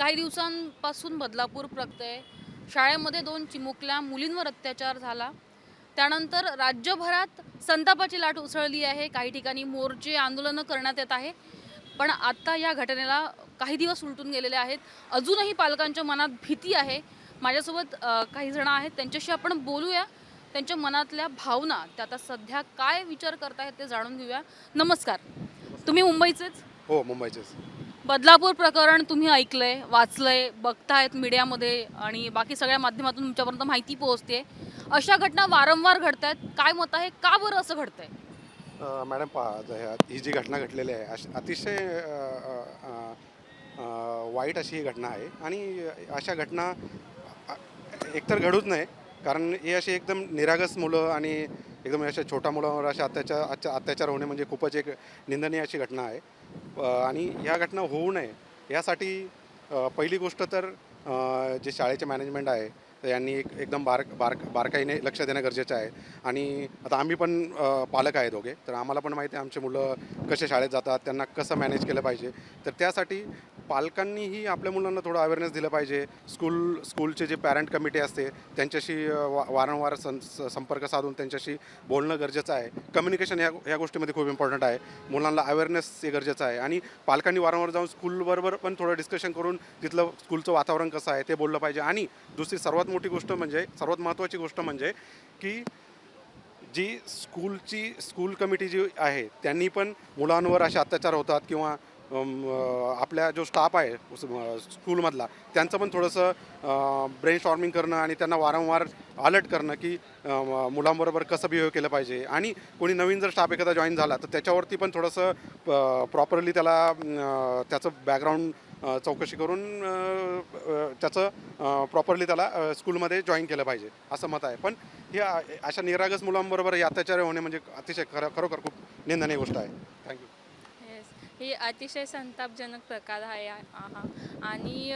काही दिवसांपासून बदलापूर प्रगतय. शाळेमध्ये दोन चिमुकल्या मुलींवर अत्याचार झाला. त्यानंतर राज्यभरात संतापाची लाट उसळली आहे. काही ठिकाणी मोर्चे आंदोलनं करण्यात येत आहे. पण आता या घटनेला काही दिवस उलटून गेलेले आहेत. अजूनही पालकांच्या मनात भीती आहे. माझ्यासोबत काही जण आहेत. त्यांच्याशी आपण बोलूया. त्यांच्या मनातल्या भावना त्या आता सध्या काय विचार करतायत ते जाणून घेऊया. नमस्कार. तुम्ही मुंबईचेच? हो मुंबईचेच. बदलापूर प्रकरण तुम्ही ऐकलंय वाचलंय बघतायत मीडियामध्ये आणि बाकी सगळ्या माध्यमातून तुमच्यापर्यंत माहिती पोहोचते. अशा घटना वारंवार घडत आहेत काय मत आहे? का बरं असं घडतंय? मॅडम पहा ही जी घटना घडलेली आहे अश- अतिशय वाईट अशी ही घटना आहे. आणि अशा घटना एकतर घडूच नाही कारण हे अशी एकदम निरागस मुलं आणि एकदम अशा छोट्या मुलांवर अशा अत्याचार अत्या- अत्याचार होणे म्हणजे खूपच एक निंदनीय अशी घटना आहे. आणि ह्या घटना होऊ नये यासाठी पहिली गोष्ट तर जे शाळेचे मॅनेजमेंट आहे यांनी एक एकदम बारक बारक बारकाईने लक्ष देणं गरजेचं आहे. आणि आता आम्ही पण पालक आहे दोघे तर आम्हाला पण माहिती आहे आमचे मुलं कसे शाळेत जातात त्यांना कसं मॅनेज केलं पाहिजे. तर त्यासाठी पालकांनीही आपल्या मुलांना थोडं अवेअरनेस दिलं पाहिजे. स्कूल स्कूलचे जे पॅरेंट कमिटी असते त्यांच्याशी वा वारंवार सं स- संपर्क साधून त्यांच्याशी बोलणं गरजेचं आहे. कम्युनिकेशन ह्या ह्या गोष्टीमध्ये खूप इम्पॉर्टंट आहे. मुलांना अवेअरनेस हे गरजेचं आहे. आणि पालकांनी वारंवार जाऊन स्कूलबरोबर पण थोडं डिस्कशन करून तिथलं स्कूलचं वातावरण कसं आहे ते बोललं पाहिजे. आणि दुसरी सर्वात मोठी गोष्ट म्हणजे सर्वात महत्त्वाची गोष्ट म्हणजे की जी स्कूलची स्कूल कमिटी जी आहे त्यांनी पण मुलांवर असे अत्याचार होतात किंवा आपल्या जो स्टाफ आहे स्कूलमधला त्यांचं पण थोडंसं ब्रेन स्टॉर्मिंग करणं आणि त्यांना वारंवार अलर्ट करणं की मुलांबरोबर कसं बिहेव केलं पाहिजे. आणि कोणी नवीन जर स्टाफ एखादा जॉईन झाला तर त्याच्यावरती पण थोडंसं प्रॉपरली त्याला त्याचं बॅकग्राऊंड चौकशी करून त्याचं प्रॉपरली त्याला स्कूलमध्ये जॉईन केलं पाहिजे असं मत आहे. पण हे अशा निरागस मुलांबरोबर हे अत्याचार होणे म्हणजे अतिशय खरं खरोखर खूप निंदनीय गोष्ट आहे. थँक्यू ही अतिशय संतापजनक प्रकार आहे हा आणि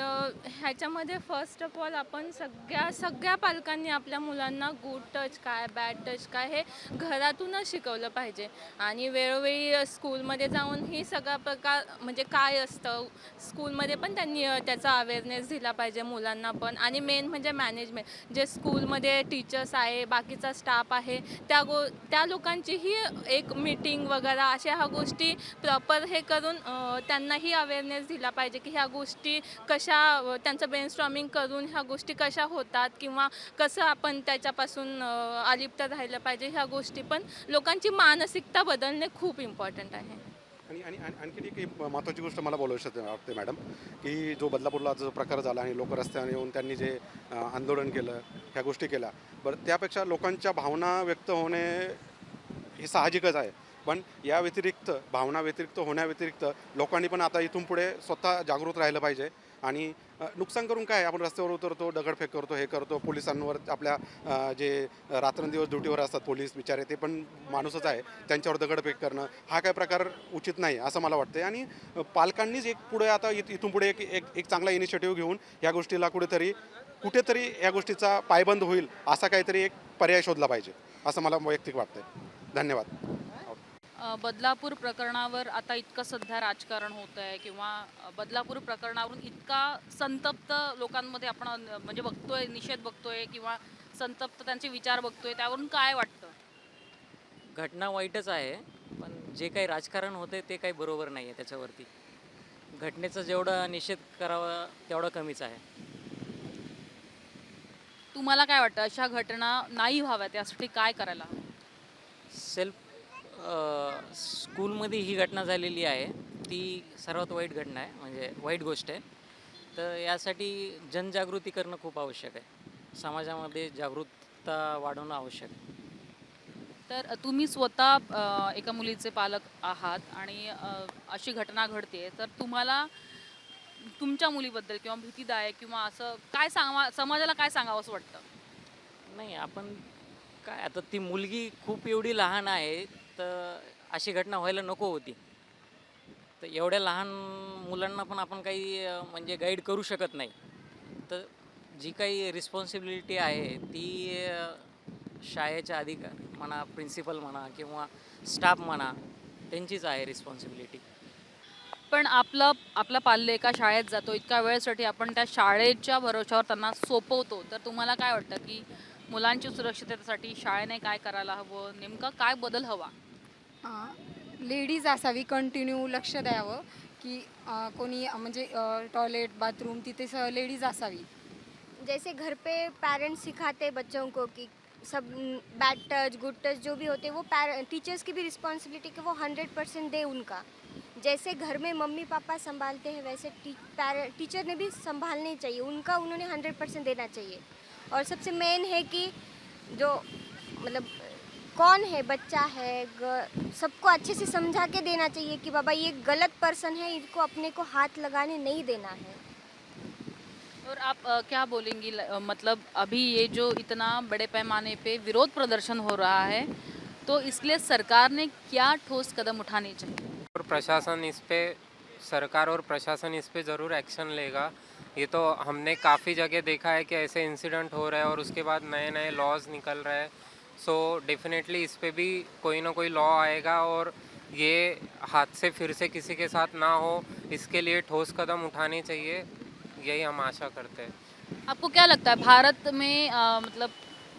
ह्याच्यामध्ये फर्स्ट ऑफ ऑल आपण सगळ्या सगळ्या पालकांनी आपल्या मुलांना गुड टच काय बॅड टच काय हे घरातूनच शिकवलं पाहिजे. आणि वेळोवेळी स्कूलमध्ये जाऊन ही सगळा प्रकार म्हणजे काय असतं स्कूलमध्ये पण त्यांनी त्याचा अवेअरनेस दिला पाहिजे मुलांना पण. आणि मेन म्हणजे मॅनेजमेंट जे स्कूलमध्ये टीचर्स आहे बाकीचा स्टाफ आहे त्या गो त्या लोकांचीही एक मीटिंग वगैरे अशा ह्या गोष्टी प्रॉपर हे क करून त्यांनाही अवेअरनेस दिला पाहिजे की ह्या गोष्टी कशा त्यांचं ब्रेनस्टॉर्मिंग करून ह्या गोष्टी कशा होतात किंवा कसं आपण त्याच्यापासून अलिप्त राहिलं पाहिजे ह्या गोष्टी पण लोकांची मानसिकता बदलणे खूप इम्पॉर्टंट आहे. आणि आणि आणखी एक महत्त्वाची गोष्ट मला बोलू शकते वाटते मॅडम की जो बदलापूरला जो प्रकार झाला आणि लोक रस्त्यावर येऊन त्यांनी जे आंदोलन केलं ह्या गोष्टी केल्या बरं त्यापेक्षा लोकांच्या भावना व्यक्त होणे हे साहजिकच आहे. पण या व्यतिरिक्त भावना व्यतिरिक्त होण्याव्यतिरिक्त लोकांनी पण आता इथून पुढे स्वतः जागृत राहिलं पाहिजे. आणि नुकसान करून काय? आपण रस्त्यावर उतरतो दगडफेक करतो हे करतो पोलिसांवर आपल्या जे रात्रंदिवस ड्युटीवर असतात पोलीस बिचारे ते पण माणूसच आहे. त्यांच्यावर दगडफेक करणं हा काय प्रकार उचित नाही असं मला वाटतं आणि पालकांनीच एक पुढे आता इथ- इथून पुढे एक एक एक चांगला इनिशिएटिव्ह घेऊन या गोष्टीला कुठेतरी कुठेतरी या गोष्टीचा पायबंद होईल असा काहीतरी एक पर्याय शोधला पाहिजे असं मला वैयक्तिक वाटतं धन्यवाद. बदलापूर प्रकरणावर आता इतकं सध्या राजकारण होत आहे किंवा बदलापूर प्रकरणावरून इतका संतप्त लोकांमध्ये आपण म्हणजे बघतोय निषेध बघतोय किंवा संतप्त त्यांचे विचार बघतोय त्यावरून काय वाटतं? घटना वाईटच आहे पण जे काही राजकारण होते ते काही बरोबर नाही आहे त्याच्यावरती. घटनेचा जेवढा निषेध करावा तेवढा कमीच आहे. तुम्हाला काय वाटतं अशा घटना नाही व्हाव्यात यासाठी काय करायला हवं? सेल्फ स्कूलमध्ये ही घटना झालेली आहे. ती सर्वात वाईट घटना आहे म्हणजे वाईट गोष्ट आहे. तर यासाठी जनजागृती करणं खूप आवश्यक आहे. समाजामध्ये जागरूकता वाढवणं आवश्यक आहे. तर तुम्ही स्वतः एका मुलीचे पालक आहात आणि अशी घटना घडते. तर तुम्हाला तुमच्या मुलीबद्दल किंवा भीतीदायक किंवा असं काय सांगा समाजाला काय सांगावं असं वाटतं? नाही आपण काय आता ती मुलगी खूप एवढी लहान आहे तर अशी घटना व्हायला नको होती. तर एवढ्या लहान मुलांना पण आपण काही म्हणजे गाईड करू शकत नाही. तर जी काही रिस्पॉन्सिबिलिटी आहे ती शाळेच्या अधिकार म्हणा प्रिन्सिपल म्हणा किंवा स्टाफ म्हणा त्यांचीच आहे रिस्पॉन्सिबिलिटी पण आपलं आपला पाल्य एका शाळेत जातो इतक्या वेळेसाठी आपण त्या शाळेच्या भरोशावर त्यांना सोपवतो. तर तुम्हाला काय वाटतं की मुलांची सुरक्षिततेसाठी शाळेने काय करायला हवं? नेमका काय बदल हवा? लेडीज़ असावी कंटिन्यू लक्ष द्यावं की टॉयलेट बाथरूम तिथे स लेडीज़ असावी जैसे घर पे पेरेंट्स सिखाते बच्चों को कि सब बैड टच गुड टच जो भी होते हैं, वो टीचर्स की भी रिस्पॉन्सिबिलिटी कि वो हंड्रेड परसेंट दे उनका। जैसे घर में मम्मी पापा संभालते हैं, वैसे टीचर ने भी संभालने चाहिए, उनका उन्होंने हंड्रेड परसेंट देना चाहिए। और सबसे मेन है कि जो मतलब कौन है बच्चा है? सबको अच्छे से समझा के देना चाहिए कि बाबा ये गलत पर्सन है इनको अपने को हाथ लगाने नहीं देना है। और आप अ, क्या बोलेंगी ल- अ, मतलब अभी ये जो इतना बड़े पैमाने पे विरोध प्रदर्शन हो रहा है तो इसलिए सरकार ने क्या ठोस कदम उठाने चाहिए? और प्रशासन इस पर सरकार और प्रशासन इस पर ज़रूर एक्शन लेगा। ये तो हमने काफ़ी जगह देखा है कि ऐसे इंसिडेंट हो रहे हैं और उसके बाद नए नए लॉज निकल रहे हैं। सो डेफिनेटली इस पर भी कोई ना कोई लॉ आएगा और ये हाथ से फिर से किसी के साथ ना हो इसके लिए ठोस कदम उठाने चाहिए यही हम आशा करते हैं। आपको क्या लगता है भारत में अ, मतलब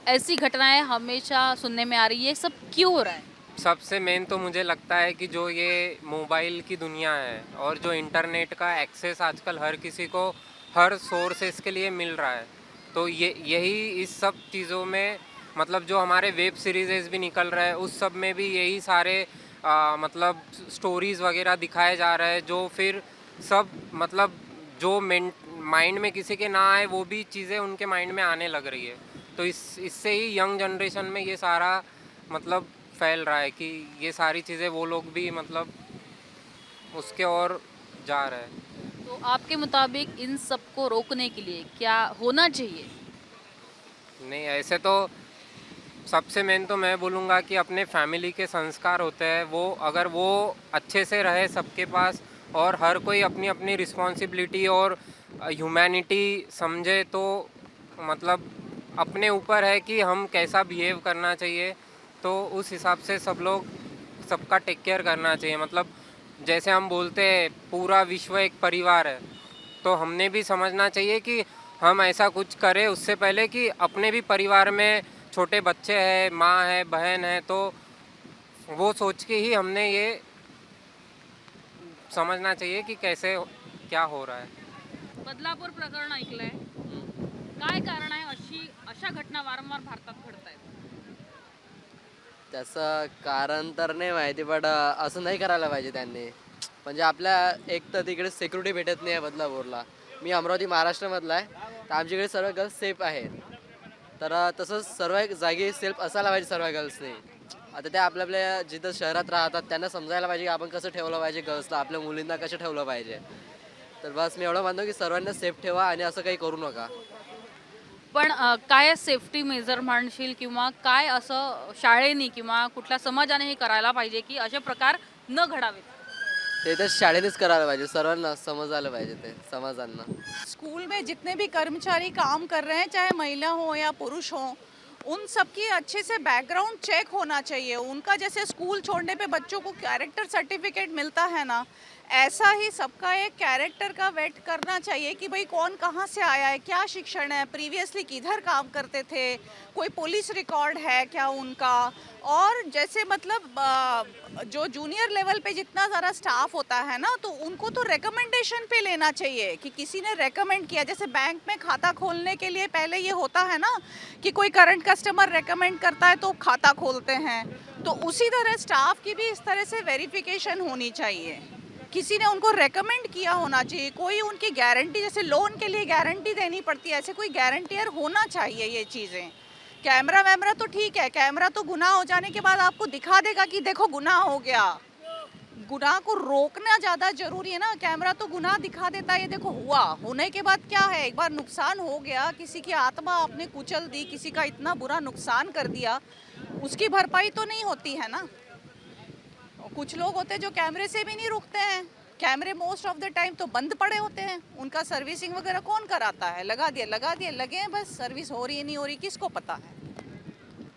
ऐसी घटनाएँ हमेशा सुनने में आ रही है सब क्यों हो रहा है? सबसे मेन तो मुझे लगता है कि जो ये मोबाइल की दुनिया है और जो इंटरनेट का एक्सेस आजकल हर किसी को हर सोर्सेस के लिए मिल रहा है तो ये यही इस सब चीज़ों में मतलब जो हमारे वेब सीरीज़ भी निकल रहे हैं उस सब में भी यही सारे आ, मतलब स्टोरीज़ वगैरह दिखाए जा रहे हैं जो फिर सब मतलब जो माइंड में किसी के ना आए वो भी चीज़ें उनके माइंड में आने लग रही है। तो इस इससे ही यंग जनरेशन में ये सारा मतलब फैल रहा है कि ये सारी चीज़ें वो लोग भी मतलब उसके और जा रहे हैं। तो आपके मुताबिक इन सबको रोकने के लिए क्या होना चाहिए? नहीं ऐसे तो सबसे मेन तो मैं बोलूँगा कि अपने फैमिली के संस्कार होते हैं। वो, अगर वो अच्छे से रहे सबके पास और हर कोई अपनी अपनी रिस्पॉन्सिबिलिटी और ह्यूमैनिटी समझे तो मतलब अपने ऊपर है कि हम कैसा बिहेव करना चाहिए। तो उस हिसाब से सब लोग, सबका टेक केयर करना चाहिए। मतलब जैसे हम बोलते हैं, पूरा विश्व एक परिवार है। तो हमने भी समझना चाहिए कि हम ऐसा कुछ करें उससे पहले कि अपने भी परिवार में छोटे बच्चे हैं माँ है बहन है तो वो सोच के ही हमने ये समझना चाहिए कि कैसे क्या हो रहा है। बदलापूर प्रकरण ऐकलंय. काय कारण आहे अशी अशा घटना वारंवार भारतात घडत आहेत त्याचं कारण तर नाही माहिती बट असं नाही करायला पाहिजे त्यांनी. म्हणजे आपल्या एक तर तिकडे सिक्युरिटी भेटत नाही आहे बदलापूरला. मी अमरावती महाराष्ट्रामधला आहे तर आमच्याकडे सर्व गर्ल्स सेफ आहेत. तर तसंच सर्व जागी सेल्फ असायला पाहिजे सर्व गर्ल्सने. आता त्या आपल्या आपल्या जिथं शहरात राहतात त्यांना समजायला पाहिजे की आपण कसं ठेवलं पाहिजे गर्ल्सला आपल्या मुलींना कसं ठेवलं पाहिजे. तर बस मी एवढं मानतो की सर्वांना सेफ ठेवा आणि असं काही करू नका. पण अ, काय सेफ्टी मेजर म्हणशील किंवा काय असं शाळेने किंवा कुठल्या समाजाने हे करायला पाहिजे की असे प्रकार न घडावेत? ते तर शाळेनेच करायला पाहिजे. सर्वांना समाजांना. स्कूल में जितने भी कर्मचारी काम कर रहे हैं, चाहे महिला हो या पुरुष हो, उन सबकी अच्छे से बैकग्राउंड चेक होना चाहिए। उनका जैसे स्कूल छोड़ने पे बच्चों को कैरेक्टर सर्टिफिकेट मिलता है ना ऐसा ही सबका एक कैरेक्टर का वेट करना चाहिए कि भाई कौन कहाँ से आया है, क्या शिक्षण है। प्रीवियसली किधर काम करते थे, कोई पुलिस रिकॉर्ड है क्या उनका? और जैसे मतलब जो जूनियर लेवल पे जितना सारा स्टाफ होता है ना तो उनको तो रिकमेंडेशन पे लेना चाहिए कि किसी ने रेकमेंड किया। जैसे बैंक में खाता खोलने के लिए पहले ये होता है ना कि कोई करंट कस्टमर रेकमेंड करता है तो खाता खोलते हैं। तो उसी तरह स्टाफ की भी इस तरह से वेरिफिकेशन होनी चाहिए। किसी ने उनको रेकमेंड किया होना चाहिए। कोई उनकी गारंटी जैसे लोन के लिए गारंटी देनी पड़ती है, ऐसे कोई गारंटियर होना चाहिए ये चीज़ें। कैमरा वैमरा तो ठीक है कैमरा तो गुनाह हो जाने के बाद आपको दिखा देगा कि देखो गुनाह हो गया। गुनाह को रोकना ज़्यादा ज़रूरी है ना। कैमरा तो गुनाह दिखा देता है, ये देखो हुआ। होने के बाद क्या है? एक बार नुकसान हो गया, किसी की आत्मा आपने कुचल दी, किसी का इतना बुरा नुकसान कर दिया, उसकी भरपाई तो नहीं होती है ना। कुछ लोग होते हैं जो कैमरे से भी नहीं रुकते हैं। कैमरे मोस्ट ऑफ़ द टाइम तो बंद पड़े होते हैं। उनका सर्विसिंग वगैरह कौन कराता है? लगा दिए लगा दिए, लगे हैं बस। सर्विस हो रही है, नहीं हो रही, किसको पता है?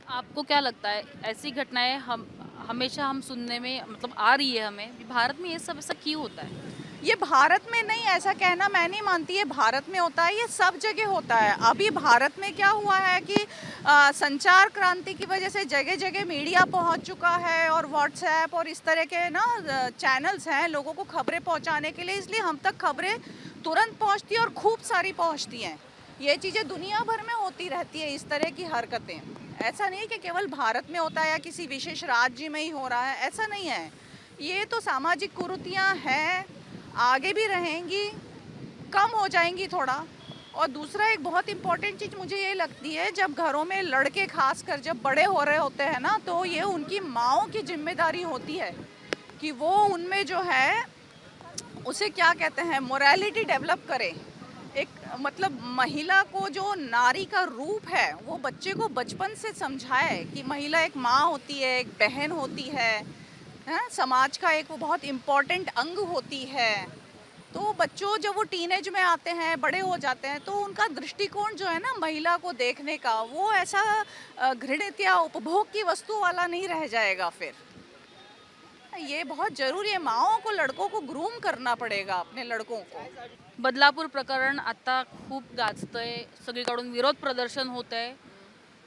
आपको क्या लगता है, ऐसी घटनाएँ हम, हमेशा हम सुनने में मतलब आ रही है हमें? भारत में ये सब ऐसा क्यों होता है? ये भारत में नहीं ऐसा कहना मैं नहीं मानती ये भारत में होता है ये सब जगह होता है। अभी भारत में क्या हुआ है कि आ, संचार क्रांति की वजह से जगह जगह मीडिया पहुँच चुका है और व्हाट्सएप और इस तरह के ना चैनल्स हैं लोगों को खबरें पहुँचाने के लिए इसलिए हम तक खबरें तुरंत पहुँचती और खूब सारी पहुँचती हैं। ये चीज़ें दुनिया भर में होती रहती है इस तरह की हरकतें। ऐसा नहीं कि केवल भारत में होता है या किसी विशेष राज्य में ही हो रहा है ऐसा नहीं है। ये तो सामाजिक कुरीतियाँ हैं आगे भी रहेंगी, कम हो जाएँगी थोड़ा। और दूसरा एक बहुत इंपॉर्टेंट चीज़ मुझे ये लगती है, जब घरों में लड़के खास कर जब बड़े हो रहे होते हैं ना तो ये उनकी माओ की ज़िम्मेदारी होती है कि वो उनमें जो है, उसे क्या कहते हैं मोरालिटी डेवलप करे। एक मतलब महिला को जो नारी का रूप है, वो बच्चे को बचपन से समझाए कि महिला एक माँ होती है, एक बहन होती है। हैं, समाज का एक वो बहुत इम्पोर्टेंट अंग होती है। तो बच्चों जब वो टीनेज में आते हैं, बड़े हो जाते हैं तो उनका दृष्टिकोण जो है ना, महिला को देखने का, वो ऐसा घृणित या उपभोग की वस्तु वाला नहीं रह जाएगा फिर। ये बहुत ज़रूरी है, माओ को, लड़कों को ग्रूम करना पड़ेगा अपने लड़कों को। बदलापूर प्रकरण आता खूब खूप गाजतंय, सगळीकडून विरोध प्रदर्शन होत आहे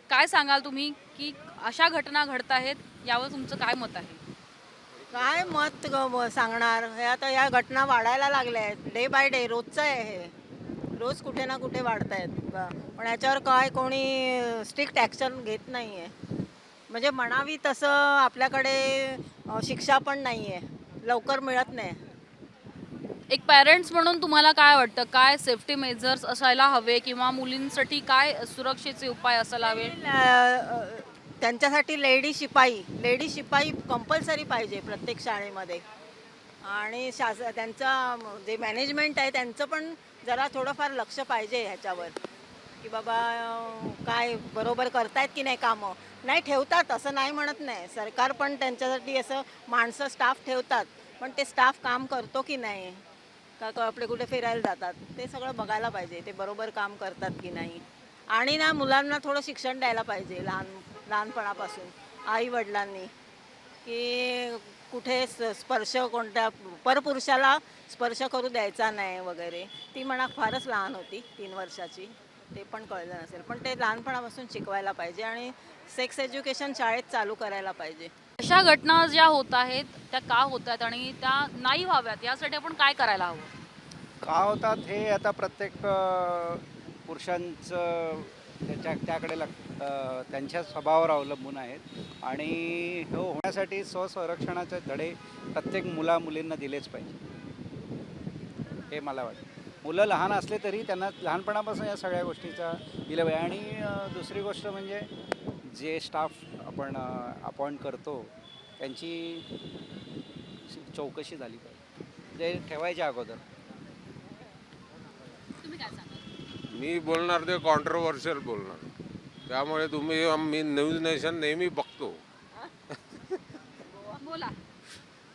काय सांगाल तुम्ही, की अशा घटना घडत आहेत यावर तुमचं काय मत आहे? काय मत ग सांगणार? हे आता या घटना वाढायला लागल्या आहेत. डे बाय डे रोजचं आहे हे. रोज कुठे ना कुठे वाढत आहेत पण याच्यावर काय कोणी स्ट्रिक्ट ॲक्शन घेत नाही आहे म्हणजे म्हणावी तसं आपल्याकडे अ, शिक्षा पण नाही आहे लवकर मिळत नाही. एक पॅरेंट्स म्हणून तुम्हाला काय वाटतं? काय सेफ्टी मेजर्स असायला हवे किंवा मुलींसाठी काय सुरक्षेचे उपाय असायला हवे? अ, त्यांच्यासाठी लेडी शिपाई लेडी शिपाई कंपल्सरी पाहिजे प्रत्येक शाळेमध्ये. आणि शास त्यांचा जे मॅनेजमेंट आहे त्यांचं पण जरा थोडंफार लक्ष पाहिजे ह्याच्यावर. की बाबा काय बरोबर करतायत की नाही कामं? नाही ठेवतात असं नाही म्हणत नाही. सरकार पण त्यांच्यासाठी असं माणसं स्टाफ ठेवतात. पण ते स्टाफ काम करतो की नाही? का का आपले कुठे फिरायला जातात? ते सगळं बघायला पाहिजे. ते बरोबर काम करतात की नाही? आणि ना मुलांना थोडं शिक्षण द्यायला पाहिजे. लहान लहानपणापासून आई वडिलांनी की कुठे स- स्पर्श कोणत्या परपुरुषाला स्पर्श करू द्यायचा नाही वगैरे. ती म्हणा फारच लहान होती तीन वर्षाची. ते पण कळलं नसेल. पण ते लहानपणापासून शिकवायला पाहिजे आणि सेक्स एज्युकेशन शाळेत चालू करायला पाहिजे. अशा घटना ज्या होत आहेत त्या का होत आहेत आणि त्या नाही व्हाव्यात? यासाठी आपण काय करायला हवं? का होतात हे आता प्रत्येक अ, पुरुषांचं त्याच्या त्याकडे लक्ष त्यांच्या स्वभावावर अवलंबून आहेत. आणि हे होण्यासाठी स्वसंरक्षणाचे धडे प्रत्येक मुला मुलींना दिलेच पाहिजे. हे मला वाटतं. मुलं लहान असले तरी त्यांना लहानपणापासून या सगळ्या गोष्टीचा दिलं पाहिजे. आणि दुसरी गोष्ट म्हणजे जे स्टाफ आपण अपॉइंट करतो त्यांची चौकशी झाली पाहिजे. ते ठेवायच्या अगोदर तुम्ही काय सांगाल मी बोलणार ते कॉन्ट्रोवर्शियल बोलणार. त्यामुळे तुम्ही मी न्यूज नेशन नेहमी बघतो. बोला.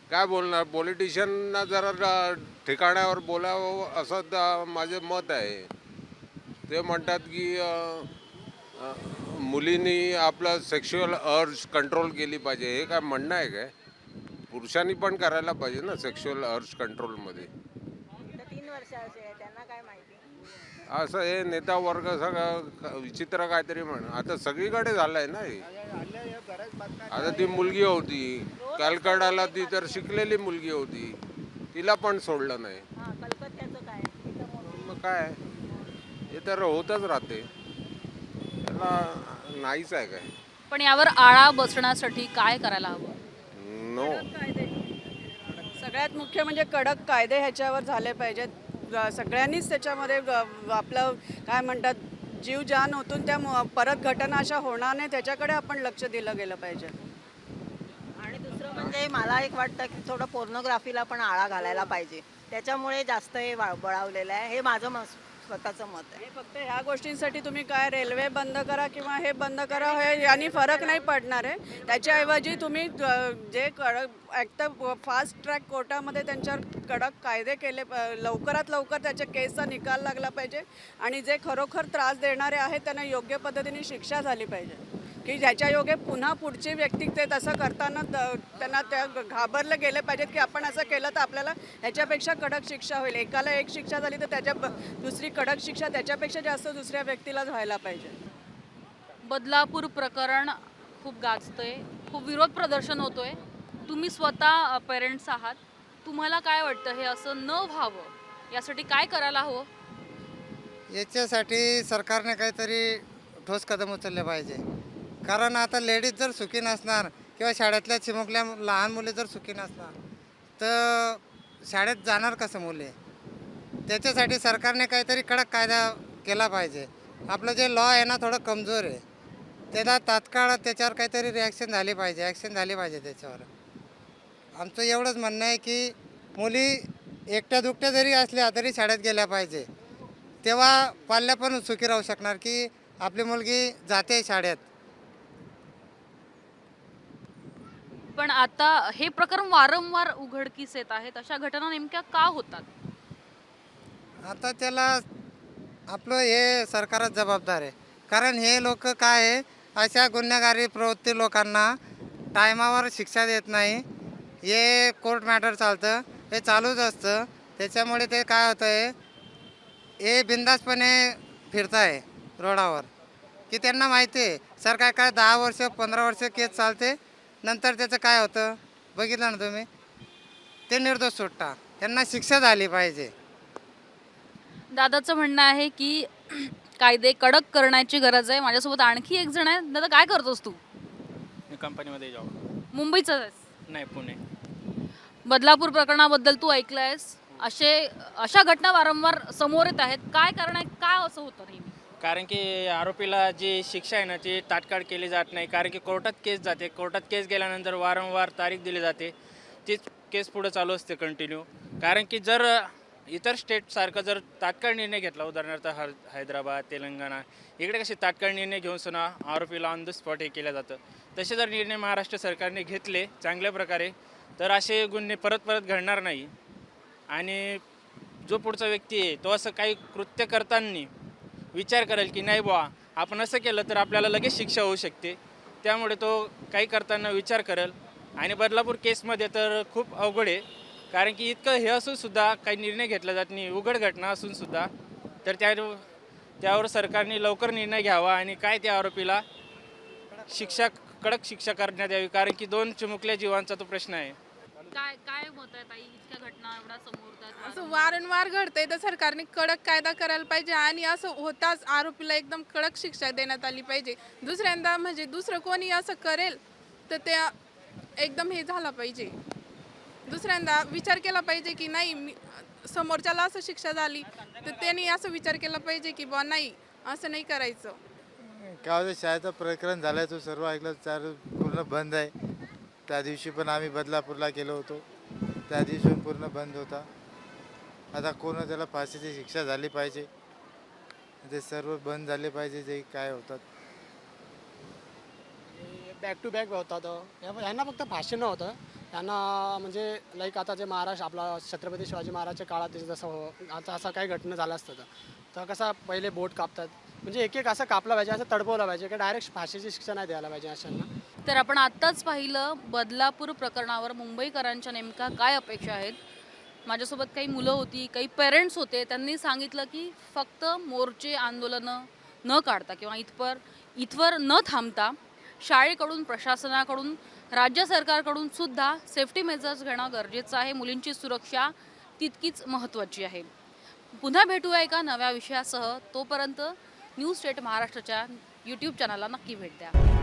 काय बोलणार? पॉलिटिशियनना जरा रा- ठिकाणावर बोलावं असं माझे मत आहे. ते म्हणतात की मुलींनी आपलं सेक्शुअल अर्ज कंट्रोल केली पाहिजे. हे काय म्हणणं आहे काय? पुरुषांनी पण करायला पाहिजे ना सेक्शुअल अर्ज कंट्रोलमध्ये तर तीन वर्षाचे आहे त्यांना काय माहिती असं हे नेता वर्ग सगळं क- विचित्र काहीतरी म्हण आता सगळीकडे झालंय ना हे. आता ती मुलगी होती. कॅलकटाला ती तर शिकलेली मुलगी होती. तिला पण सोडलं नाही. हां मग काय? हे तर होतच राहते. त्याला नाहीच आहे काय. पण यावर आळा बसण्यासाठी काय करायला हवं? नो सगळ्यात मुख्य म्हणजे कडक कायदे ह्याच्यावर झाले पाहिजेत. सगळ्यांनीच त्याच्यामध्ये ग- आपलं काय म्हणतात जीव जान होतून त्या परत घटना अशा होणार नाही त्याच्याकडे आपण लक्ष दिलं गेलं पाहिजे. आणि दुसरं म्हणजे मला एक वाटतं की थोडं पोर्नोग्राफीला पण आळा घालायला पाहिजे. त्याच्यामुळे जास्त हे वा- बळावलेलं आहे. हे माझं म स्वतःचं मत आहे. फक्त ह्या गोष्टींसाठी तुम्ही काय रेल्वे बंद करा किंवा हे बंद करा हे यांनी फरक नाही पडणार आहे. त्याच्याऐवजी तुम्ही अ, जे कडक एक तर फास्ट ट्रॅक कोर्टामध्ये त्यांच्यावर कडक कायदे केले प- लवकरात लवकर त्याच्या केसचा निकाल लागला पाहिजे आणि जे खरोखर त्रास देणारे आहेत त्यांना योग्य पद्धतीने शिक्षा झाली पाहिजे. की ज्याच्या योगे पुन्हा पुढची व्यक्ती ते तसं करताना त्यांना त्या घाबरले गेले पाहिजेत की आपण असं केलं तर आपल्याला ह्याच्यापेक्षा कडक शिक्षा होईल. एकाला एक शिक्षा झाली तर त्याच्या ब- दुसरी कडक शिक्षा त्याच्यापेक्षा जास्त दुसऱ्या व्यक्तीला व्हायला पाहिजे. बदलापूर प्रकरण खूप गाजतंय खूप विरोध प्रदर्शन होतोय. तुम्ही स्वतः पेरेंट्स आहात. तुम्हाला काय वाटतं? हे असं न व्हावं यासाठी काय करायला हवं? याच्यासाठी सरकारने काहीतरी ठोस कदम उचलले पाहिजे. कारण आता लेडीज जर सुखी नसणार किंवा शाळेतल्या चिमुकल्या लहान मुले जर सुखी नसणार तर शाळेत जाणार कसं मुले? त्याच्यासाठी सरकारने काहीतरी कडक कायदा केला पाहिजे. आपलं जे लॉ आहे ना थोडं कमजोर आहे. त्याला तात्काळ त्याच्यावर काहीतरी रिॲक्शन झाली पाहिजे ॲक्शन झाली पाहिजे त्याच्यावर. आमचं एवढंच म्हणणं आहे की मुली एकट्या दुकट्या जरी असल्या तरी शाळेत गेल्या पाहिजे. तेव्हा पाल्या पण सुखी राहू शकणार की आपली मुलगी जाते शाळेत. पण आता हे प्रकरण वारंवार उघडकीस येत आहेत. अशा घटना नेमक्या का होतात? आता त्याला आपलं हे सरकारच जबाबदार आहे. कारण हे लोक काय आहे अशा गुन्हेगारी प्रवृत्ती लोकांना टायमावर शिक्षा देत नाही. हे कोर्ट मॅटर चालतं हे चालूच असतं. त्याच्यामुळे ते काय होतं आहे हे बिंदासपणे फिरताय रोडावर. की त्यांना माहिती आहे सर काय काय दहा वर्ष पंधरा वर्ष केस चालते नंतर त्याचं काय होतं? बघितलं ना तुम्ही? ते निर्दोष सुटता त्यांना शिक्षा झाली पाहिजे. दादाचं म्हणणं आहे की कायदे कडक करण्याची गरज आहे. माझ्यासोबत आणखी एक जण आहे. दादा काय करतोस तू? मी कंपनीमध्ये जॉब मुंबईचा आहेस? नाही पुणे. बदलापूर प्रकरणाबद्दल तू ऐकलंयस. असे अशा घटना वारंवार समोर येत आहेत. काय कारण आहे? का असं होतं नेहमी? कारण की आरोपीला जी शिक्षा आहे ना ती तात्काळ केली जात नाही. कारण की कोर्टात केस जाते. कोर्टात केस गेल्यानंतर वारंवार तारीख दिली जाते. तीच केस पुढं चालू असते कंटिन्यू कारण की जर इतर स्टेटसारखं जर तात्काळ निर्णय घेतला उदाहरणार्थ हर हैदराबाद तेलंगणा इकडे कसे तात्काळ निर्णय घेऊन सुद्धा आरोपीला ऑन द स्पॉट हे केलं जातं. तसे जर निर्णय महाराष्ट्र सरकारने घेतले चांगल्या प्रकारे तर असे गुन्हे परत परत घडणार नाही. आणि जो पुढचा व्यक्ती आहे तो असं काही कृत्य करताना विचार करेल की नाही बुवा आपण असं केलं तर आपल्याला लगेच शिक्षा होऊ शकते. त्यामुळे तो काही करताना विचार करेल. आणि बदलापूर केसमध्ये तर खूप अवघड आहे. कारण की इतकं हे असूनसुद्धा काही निर्णय घेतला जात नाही. उघड घटना असूनसुद्धा तर त्या त्यावर सरकारने लवकर निर्णय घ्यावा आणि काय त्या आरोपीला शिक्षा कडक शिक्षा करण्यात यावी. कारण की दोन चिमुकल्या जीवांचा तो प्रश्न आहे. काय काय मत आहे ताई? इतक्या घटना एवढ्या समोर असं वारंवार घडतंय तर सरकारने कडक कायदा करायला पाहिजे आणि असं होताच आरोपीला एकदम कडक शिक्षा देण्यात आली पाहिजे. दुसऱ्यांदा म्हणजे दुसरं कोणी असं करेल तर ते एकदम हे झालं पाहिजे. दुसऱ्यांदा विचार केला पाहिजे की नाही मी समोरच्याला असं शिक्षा झाली तर त्यांनी असं विचार केला पाहिजे की बा नाही असं नाही करायचं. काय होतं शाळेचं प्रकरण झालं तो सर्व ऐकलं चार पूर्ण बंद आहे. त्या दिवशी पण आम्ही बदलापूरला गेलो होतो. त्या दिवशी पूर्ण बंद होता. आता कोण त्याला फाशीची शिक्षा झाली पाहिजे? ते सर्व बंद झाले पाहिजे जे काय होतात. बॅक टू बॅक होतात. यांना ह्यांना फक्त भाषण नव्हतं. त्यांना म्हणजे लाईक आता जे महाराष्ट्र आपला छत्रपती शिवाजी महाराजच्या काळात जसं हो आता असं काही घटना झालं असतं तर. तर कसा पहिले बोट कापतात. म्हणजे एक एक असं कापला पाहिजे असं तडपवलं पाहिजे की डायरेक्ट भाषेची शिक्षा नाही द्यायला पाहिजे अशांना. तर आपण आत्ताच पाहिलं बदलापूर प्रकरणावर मुंबईकरांच्या नेमका काय अपेक्षा आहेत? माझ्यासोबत काही मुलं होती काही पेरेंट्स होते. त्यांनी सांगितलं की फक्त मोर्चे आंदोलनं न काढता किंवा इथपर इथवर न थांबता शाळेकडून प्रशासनाकडून राज्य सरकारकडून सुद्धा सेफ्टी मेजर्स घेणं गरजेचं आहे. मुलींची सुरक्षा तितकीच महत्त्वाची आहे. पुन्हा भेटूया एका नव्या विषयासह. तोपर्यंत न्यूज स्टेट महाराष्ट्राच्या यूट्यूब चॅनलला नक्की भेट द्या.